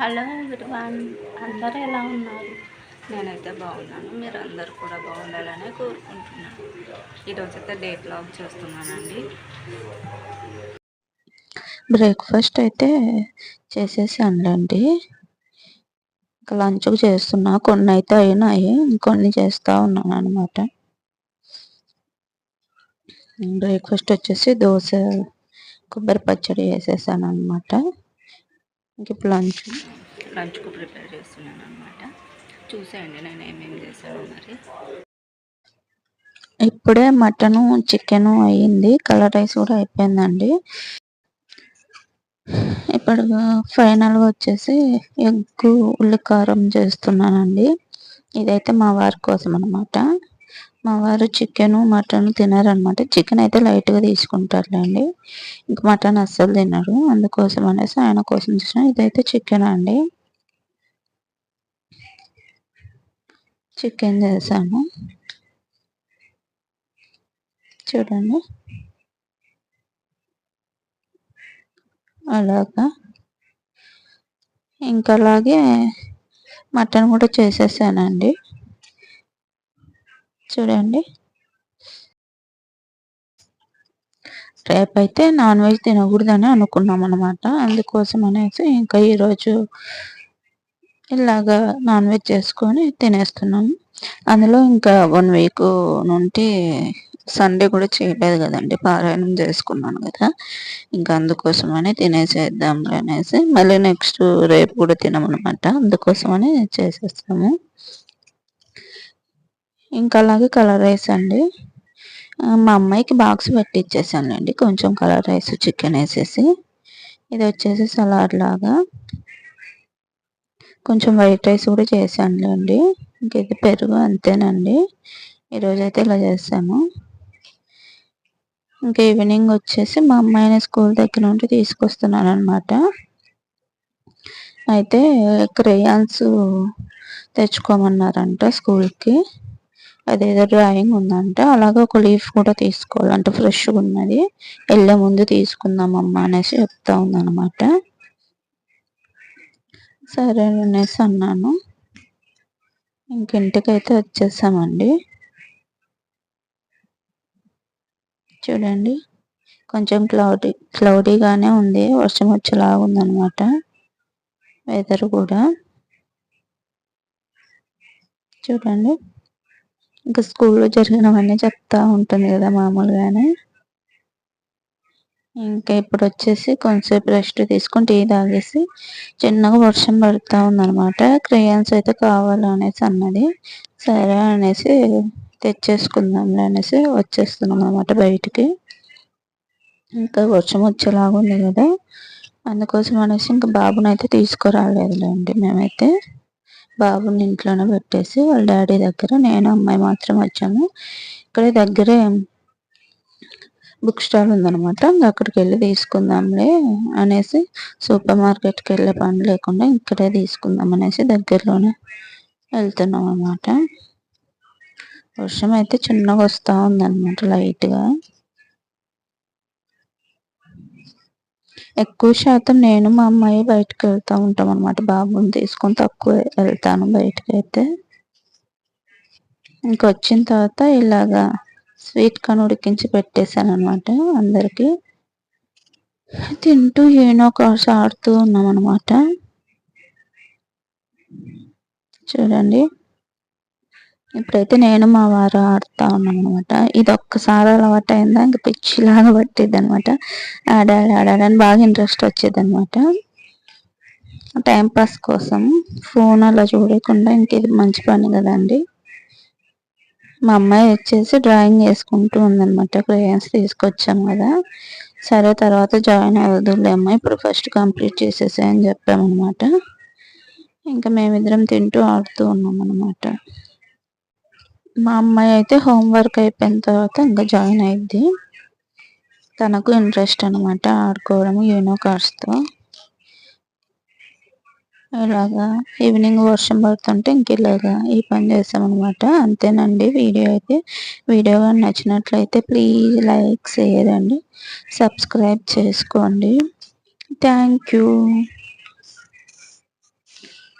Hello everyone అందరూ ఎలా ఉన్నారు? నేనైతే బాగున్నాను. మీరు అందరు కూడా బాగుండాలనే కోరుకుంటున్నాను. ఈరోజు అయితే డేట్ లాగ్ చేస్తున్నానండి. బ్రేక్ఫాస్ట్ అయితే చేసేసానులేండి ఇంకా లంచ్కి చేస్తున్నా. కొన్ని అయితే అయినాయి. ఇంకొన్ని చేస్తూ ఉన్నాను అనమాట బ్రేక్ఫాస్ట్ వచ్చేసి దోశ కొబ్బరి పచ్చడి వేసేసాను అనమాట ఇంక ఇప్పుడు లంచ్. లంచ్కు ప్రిపేర్ చేస్తున్నాను అనమాట చూసేయండి నేను ఏమేమి చేశాను మరి. ఇప్పుడే మటను చికెను అయ్యింది. కలర్ రైస్ కూడా అయిపోయిందండి. ఇప్పుడు ఫైనల్గా వచ్చేసి ఎగ్ ఉల్లికారం చేస్తున్నానండి. ఇదైతే మా వారి కోసం అనమాట మా వారు చికెన్ మటన్ తినారనమాట చికెన్ అయితే లైట్గా తీసుకుంటారులేండి. ఇంక మటన్ అస్సలు తినరు. అందుకోసం అనేసి ఆయన కోసం చూసిన ఇదైతే చికెన్ అండి. చికెన్ చేసాను. చూడండి. అలాగా. ఇంకా అలాగే మటన్ కూడా చేసేసానండి. చూడండి. రేపైతే నాన్ వెజ్ తినకూడదని అనుకున్నాం అనమాట అందుకోసం అనేసి ఇంకా ఈరోజు ఇలాగా నాన్ వెజ్ చేసుకొని తినేస్తున్నాము అందులో ఇంకా వన్ వీక్ నుండి సండే కూడా చేయలేదు కదండి. పారాయణం చేసుకున్నాను కదా. ఇంకా అందుకోసమని తినేసేద్దాం అనేసి మళ్ళీ నెక్స్ట్ రేపు కూడా తినమనమాట అందుకోసమని చేసేస్తాము. ఇంకా అలాగే కలర్ రైస్ అండి. మా అమ్మాయికి బాక్స్ పెట్టిచ్చేసానులేండి. కొంచెం కలర్ రైస్ చికెన్ వేసేసి. ఇది వచ్చేసి సలాడ్ లాగా. కొంచెం వైట్ రైస్ కూడా చేశానులేండి. ఇంకైతే పెరుగు అంతేనండి. ఈరోజు అయితే ఇలా చేసాము. ఇంకా ఈవినింగ్ వచ్చేసి మా అమ్మాయిని స్కూల్ దగ్గర నుండి తీసుకొస్తున్నాను అనమాట అయితే క్రేయాన్స్ తెచ్చుకోమన్నారంట స్కూల్కి. అదేదో డ్రాయింగ్ ఉందంట. అలాగే ఒక లీఫ్ కూడా తీసుకోవాలంటే. ఫ్రెష్గా ఉన్నది. వెళ్ళే ముందు తీసుకుందామమ్మా అనేసి చెప్తా ఉందన్నమాట. సరే అనేసి అన్నాను. ఇంకింటికైతే వచ్చేసామండి. చూడండి. కొంచెం క్లౌడీ క్లౌడీగానే ఉంది. వర్షం వచ్చేలాగా ఉందన్నమాట. వెదర్ కూడా. చూడండి. ఇంకా స్కూల్లో జరిగినవన్నీ చెప్తా ఉంటుంది కదా మామూలుగానే. ఇంకా ఇప్పుడు వచ్చేసి కొంచెంసేపు రెస్ట్ తీసుకొని టీ తాగేసి చిన్నగా వర్షం పడుతూ ఉందనమాట క్రేయాన్స్ అయితే కావాలనేసి అన్నది. సరే అనేసి తెచ్చేసుకుందాంలే అనేసి వచ్చేస్తున్నాం అనమాట బయటికి. ఇంకా వర్షం వచ్చేలాగా ఉంది కదా. అందుకోసం అనేసి ఇంకా బాబునైతే తీసుకురాలేదులేండి మేమైతే. బాబుని ఇంట్లోనే పెట్టేసి వాళ్ళ డాడీ దగ్గర నేను అమ్మాయి మాత్రం వచ్చాము. ఇక్కడ దగ్గరే బుక్ స్టాల్ ఉందనమాట అక్కడికి వెళ్ళి తీసుకుందాంలే అనేసి సూపర్ మార్కెట్కి వెళ్ళే పని లేకుండా ఇక్కడే తీసుకుందాం అనేసి దగ్గరలోనే వెళ్తున్నాం అనమాట వర్షం అయితే చిన్నగా వస్తూ ఉందన్నమాట లైట్గా. ఎక్కువ శాతం నేను మా అమ్మాయి బయటకు వెళ్తూ ఉంటాం అనమాట బాబుని తీసుకొని తక్కువ వెళ్తాను బయటకు అయితే ఇంకొచ్చిన తర్వాత ఇలాగా స్వీట్ కార్న్ ఉడికించి పెట్టేశాను అనమాట అందరికి. తింటూ ఏనో కాసు ఆడుతూ ఉన్నాం అనమాట చూడండి. ఇప్పుడైతే నేను మా వారు ఆడుతూ ఉన్నాం అనమాట ఇది ఒక్కసారి అలవాటు అయిందా? ఇంకా పిచ్చిలాగా పట్టిద్ది అనమాట ఆడాలి ఆడాలని బాగా ఇంట్రెస్ట్ వచ్చేది అనమాట టైంపాస్ కోసం ఫోన్ అలా చూడకుండా ఇంక ఇది మంచి పని కదండి మా అమ్మాయి వచ్చేసి డ్రాయింగ్ వేసుకుంటూ ఉందనమాట క్రేయన్స్ తీసుకొచ్చాం కదా. సరే తర్వాత జాయిన్ అవ్వదులే అమ్మాయి ఇప్పుడు ఫస్ట్ కంప్లీట్ చేసేసాయని చెప్పామన్నమాట. ఇంకా మేమిద్దరం తింటూ ఆడుతూ ఉన్నాం అనమాట మా అమ్మాయి అయితే హోంవర్క్ అయిపోయిన తర్వాత ఇంకా జాయిన్ అయింది తనకు ఇంట్రెస్ట్ అనమాట ఆడుకోవడం యూనో కార్స్తో. ఇలాగా ఈవినింగ్ వర్షం పడుతుంటే ఇంక ఇలాగా ఈ పని చేస్తామన్నమాట అంతేనండి వీడియో అయితే. వీడియో కానీ నచ్చినట్లయితే ప్లీజ్ లైక్ షేర్ అండి సబ్స్క్రైబ్ చేసుకోండి. Thank you.